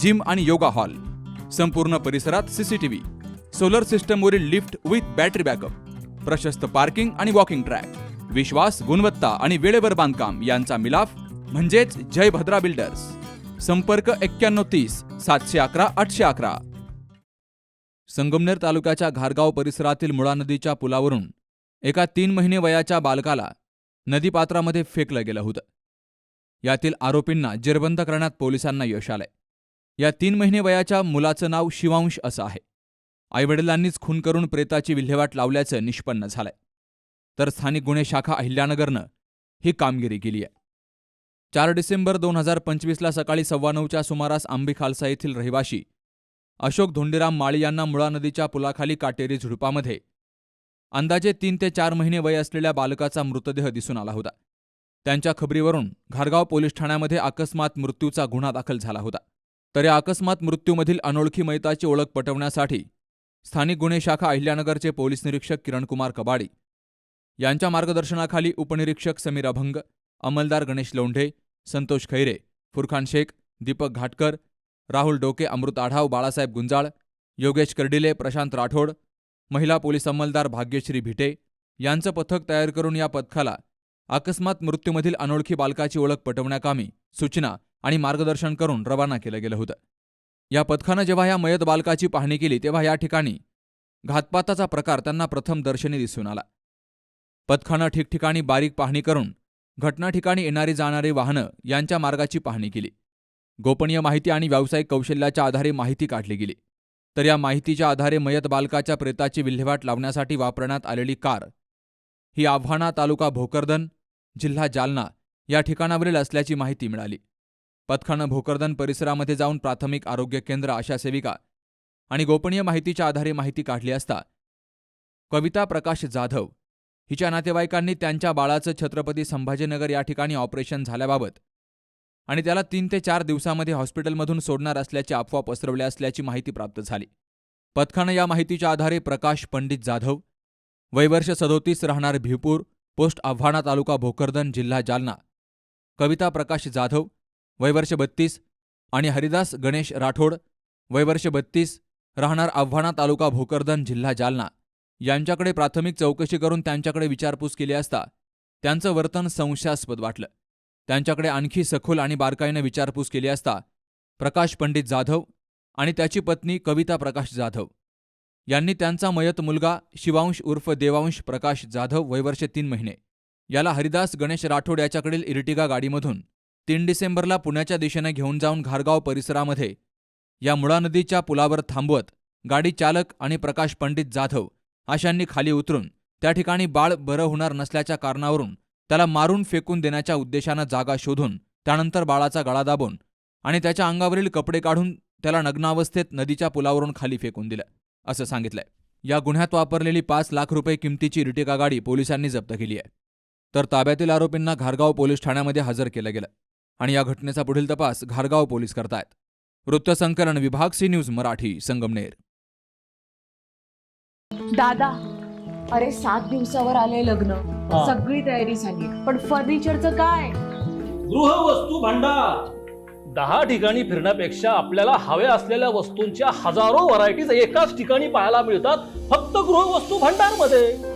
Gym आणि yoga hall. संपूर्ण परिसरात सीसीटीव्ही सोलर सिस्टमवरील लिफ्ट विथ बॅटरी बॅकअप प्रशस्त पार्किंग आणि वॉकिंग ट्रॅक विश्वास गुणवत्ता आणि वेळेवर बांधकाम यांचा मिलाफ म्हणजेच जय भद्रा बिल्डर्स संपर्क एक्क्याण्णव तीस सातशे अकरा आठशे अकरा. संगमनेर तालुक्याच्या घारगाव परिसरातील मुळा नदीच्या पुलावरून एका तीन महिने वयाच्या बालकाला नदीपात्रामध्ये फेकलं गेलं होतं. यातील आरोपींना जेरबंद करण्यात पोलिसांना यश आलंय. या तीन महिने वयाच्या मुलाचं नाव शिवांश असं आहे. आईवडिलांनीच खून करून प्रेताची विल्हेवाट लावल्याचं निष्पन्न झालंय. तर स्थानिक गुन्हे शाखा अहिल्यानगरनं ही कामगिरी केली आहे. चार डिसेंबर दोन हजार पंचवीसला सकाळी सव्वा नऊच्या सुमारास आंबी खालसा येथील रहिवाशी अशोक धोंडीराम माळी यांना मुळा नदीच्या पुलाखाली काटेरी झुडपामध्ये अंदाजे तीन ते चार महिने वय असलेल्या बालकाचा मृतदेह दिसून आला होता. त्यांच्या खबरीवरून घारगाव पोलीस ठाण्यामध्ये अकस्मात मृत्यूचा गुन्हा दाखल झाला होता. तर या अकस्मात मृत्यूमधील अनोळखी मैताची ओळख पटवण्यासाठी स्थानिक गुन्हे शाखा अहिल्यानगरचे पोलीस निरीक्षक किरणकुमार कबाडी यांच्या मार्गदर्शनाखाली उपनिरीक्षक समीर अभंग अंमलदार गणेश लोंढे संतोष खैरे फुरखान शेख दीपक घाटकर राहुल डोके अमृत आढाव बाळासाहेब गुंजाळ योगेश कर्डिले प्रशांत राठोड महिला पोलीस अंमलदार भाग्यश्री भिटे यांचं पथक तयार करून या पथकाला अकस्मात मृत्यूमधील अनोळखी बालकाची ओळख पटवण्याकामी सूचना आणि मार्गदर्शन करून रवाना केलं गेलं होतं. या पथकानं जेव्हा या मयत बालकाची पाहणी केली तेव्हा या ठिकाणी घातपाताचा प्रकार त्यांना प्रथम दर्शनी दिसून आला. पथकानं ठिकठिकाणी बारीक पाहणी करून घटना ठिकाणी येणारी जाणारी वाहनं यांच्या मार्गाची पाहणी केली. गोपनीय माहिती आणि व्यावसायिक कौशल्याच्या आधारे माहिती काढली गेली. तर या माहितीच्या आधारे मयत बालकाच्या प्रेताची विल्हेवाट लावण्यासाठी वापरण्यात आलेली कार ही आव्हाना तालुका भोकरदन जिल्हा जालना या ठिकाणावरील असल्याची माहिती मिळाली. पथकानं भोकरदन परिसरामध्ये जाऊन प्राथमिक आरोग्य केंद्र आशा सेविका आणि गोपनीय माहितीच्या आधारे माहिती काढली असता कविता प्रकाश जाधव हिच्या नातेवाईकांनी त्यांच्या बाळाचं छत्रपती संभाजीनगर या ठिकाणी ऑपरेशन झाल्याबाबत आणि त्याला तीन ते चार दिवसामध्ये हॉस्पिटलमधून सोडणार असल्याची अफवा पसरवल्या असल्याची माहिती प्राप्त झाली. पथकानं या माहितीच्या आधारे प्रकाश पंडित जाधव वयवर्ष सदोतीस राहणार भिवपूर पोस्ट आव्हाना तालुका भोकरदन जिल्हा जालना कविता प्रकाश जाधव वयवर्ष बत्तीस आणि हरिदास गणेश राठोड वयवर्ष बत्तीस राहणार आव्हाना तालुका भोकरदन जिल्हा जालना. यांच्याकडे प्राथमिक चौकशी करून त्यांच्याकडे विचारपूस केली असता त्यांचं वर्तन संशयास्पद वाटलं. त्यांच्याकडे आणखी सखोल आणि बारकाईनं विचारपूस केली असता प्रकाश पंडित जाधव आणि त्याची पत्नी कविता प्रकाश जाधव. यांनी त्यांचा मयत मुलगा शिवांश उर्फ देवांश प्रकाश जाधव वयवर्ष तीन महिने. याला हरिदास गणेश राठोड याच्याकडील इर्टिगा गाडीमधून तीन डिसेंबरला पुण्याच्या दिशेने घेऊन जाऊन घारगाव परिसरामध्ये या मुळा नदीच्या पुलावर थांबवत गाडी चालक आणि प्रकाश पंडित जाधव अशांनी खाली उतरून त्या ठिकाणी बाळ बरं होणार नसल्याच्या कारणावरून त्याला मारून फेकून देण्याच्या उद्देशानं जागा शोधून त्यानंतर बाळाचा गळा दाबून आणि त्याच्या अंगावरील कपडे काढून त्याला नग्नावस्थेत नदीच्या पुलावरून खाली फेकून दिलं असं सांगितलंय. या गुन्ह्यात वापरलेली पाच लाख रुपये किमतीची रिटिका गाडी पोलिसांनी जप्त केली आहे. तर ताब्यातील आरोपींना घारगाव पोलीस ठाण्यामध्ये हजर केलं गेलं. आणि या घटनेचा पुढील तपास घारगाव पोलीस करतायत. वृत्तसंकलन विभाग सी न्यूज मराठी संगमनेर. दादा अरे सात दिवसावर आले लग्न. हा. सगळी तयारी झाली पण फर्निचरचं काय? गृहवस्तू भांडार. दहा ठिकाणी फिरण्यापेक्षा आपल्याला हव्या असलेल्या वस्तूंच्या हजारो व्हरायटीज एकाच ठिकाणी पाहायला मिळतात फक्त गृहवस्तू भांडारमध्ये